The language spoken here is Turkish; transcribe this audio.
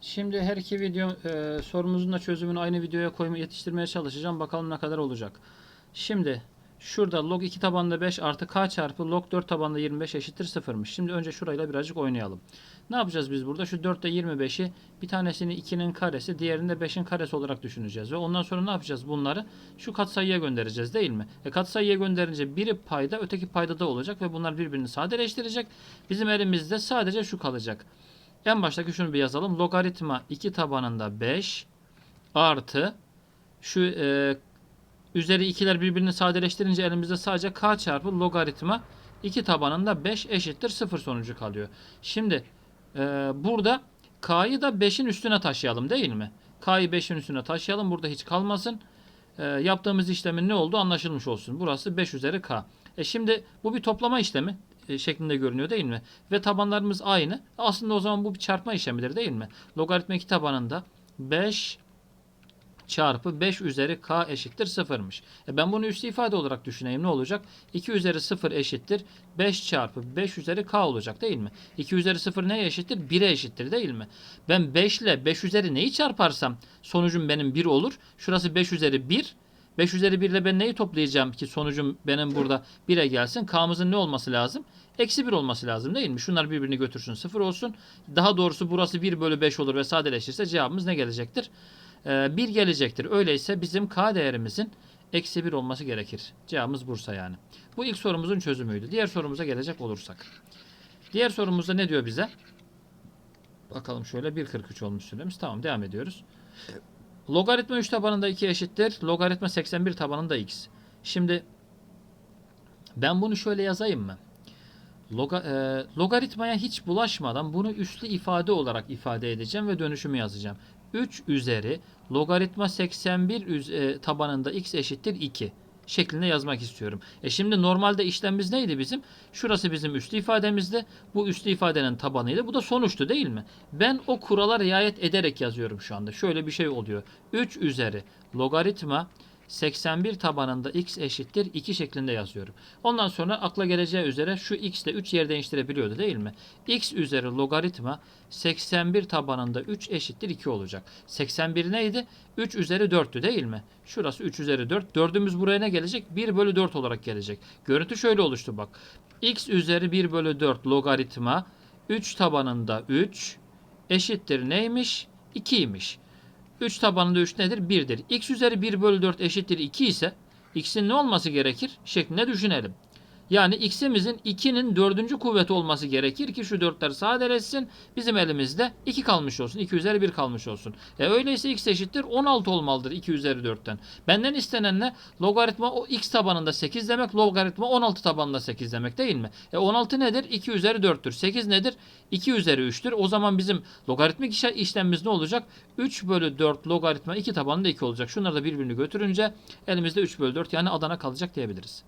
Şimdi her iki video e, sorumuzun da çözümünü aynı videoya koyma yetiştirmeye çalışacağım. Bakalım ne kadar olacak. Şimdi şurada log 2 tabanında 5 artı k çarpı log 4 tabanında 25 eşittir 0'mış. Şimdi önce şurayla birazcık oynayalım. Ne yapacağız biz burada? Şu 4 ile 25'i bir tanesini 2'nin karesi, diğerini de 5'in karesi olarak düşüneceğiz. Ve ondan sonra ne yapacağız? Bunları şu katsayıya göndereceğiz değil mi? E katsayıya gönderince biri payda, öteki payda da olacak ve bunlar birbirini sadeleştirecek. Bizim elimizde sadece şu kalacak. En baştaki şunu bir yazalım. Logaritma 2 tabanında 5 artı şu e, üzeri ikiler birbirini sadeleştirince elimizde sadece k çarpı logaritma 2 tabanında 5 eşittir 0 sonucu kalıyor. Şimdi e, burada k'yı da 5'in üstüne taşıyalım değil mi? K'yı 5'in üstüne taşıyalım. Burada hiç kalmasın. E, yaptığımız işlemin ne olduğu anlaşılmış olsun. Burası 5 üzeri k. E şimdi bu bir toplama işlemi şeklinde görünüyor değil mi? Ve tabanlarımız aynı. Aslında o zaman bu bir çarpma işlemidir değil mi? Logaritma 2 tabanında 5 çarpı 5 üzeri k eşittir 0'mış. E ben bunu üslü ifade olarak düşüneyim. Ne olacak? 2 üzeri 0 eşittir 5 çarpı 5 üzeri k olacak değil mi? 2 üzeri 0 neye eşittir? 1'e eşittir değil mi? Ben 5 ile 5 üzeri neyi çarparsam sonucum benim 1 olur. Şurası 5 üzeri 1. 5 üzeri 1 ile ben neyi toplayacağım ki sonucum benim burada 1'e gelsin? K'mızın ne olması lazım? Eksi 1 olması lazım değil mi? Şunlar birbirini götürsün 0 olsun. Daha doğrusu burası 1 bölü 5 olur ve sadeleşirse cevabımız ne gelecektir? Ee, 1 gelecektir. Öyleyse bizim K değerimizin eksi 1 olması gerekir. Cevabımız Bursa yani. Bu ilk sorumuzun çözümüydü. Diğer sorumuza gelecek olursak. Diğer sorumuzda ne diyor bize? Bakalım şöyle 1.43 olmuş süremiz. Tamam devam ediyoruz. Logaritma 3 tabanında 2 eşittir. Logaritma 81 tabanında x. Şimdi ben bunu şöyle yazayım mı? Loga, e, logaritmaya hiç bulaşmadan bunu üslü ifade olarak ifade edeceğim ve dönüşümü yazacağım. 3 üzeri logaritma 81 üz- e, tabanında x eşittir 2 şeklinde yazmak istiyorum. E şimdi normalde işlemimiz neydi bizim? Şurası bizim üslü ifademizdi. Bu üslü ifadenin tabanıydı. Bu da sonuçtu değil mi? Ben o kurala riayet ederek yazıyorum şu anda. Şöyle bir şey oluyor. 3 üzeri logaritma 81 tabanında x eşittir 2 şeklinde yazıyorum. Ondan sonra akla geleceği üzere şu x ile 3 yer değiştirebiliyordu değil mi? x üzeri logaritma 81 tabanında 3 eşittir 2 olacak. 81 neydi? 3 üzeri 4'tü değil mi? Şurası 3 üzeri 4. Dördümüz buraya ne gelecek? 1 bölü 4 olarak gelecek. Görüntü şöyle oluştu bak. x üzeri 1 bölü 4 logaritma 3 tabanında 3 eşittir neymiş? 2'ymiş. 3 tabanında 3 nedir? 1'dir. x üzeri 1 bölü 4 eşittir 2 ise x'in ne olması gerekir? Şeklinde düşünelim. Yani x'imizin 2'nin dördüncü kuvveti olması gerekir ki şu 4'ler sadeleşsin. Bizim elimizde 2 kalmış olsun. 2 üzeri 1 kalmış olsun. E öyleyse x eşittir 16 olmalıdır 2 üzeri 4'ten. Benden istenen ne? Logaritma o x tabanında 8 demek. Logaritma 16 tabanında 8 demek değil mi? E 16 nedir? 2 üzeri 4'tür. 8 nedir? 2 üzeri 3'tür. O zaman bizim logaritmik işlemimiz ne olacak? 3 bölü 4 logaritma 2 tabanında 2 olacak. Şunları da birbirini götürünce elimizde 3 bölü 4 yani Adana kalacak diyebiliriz.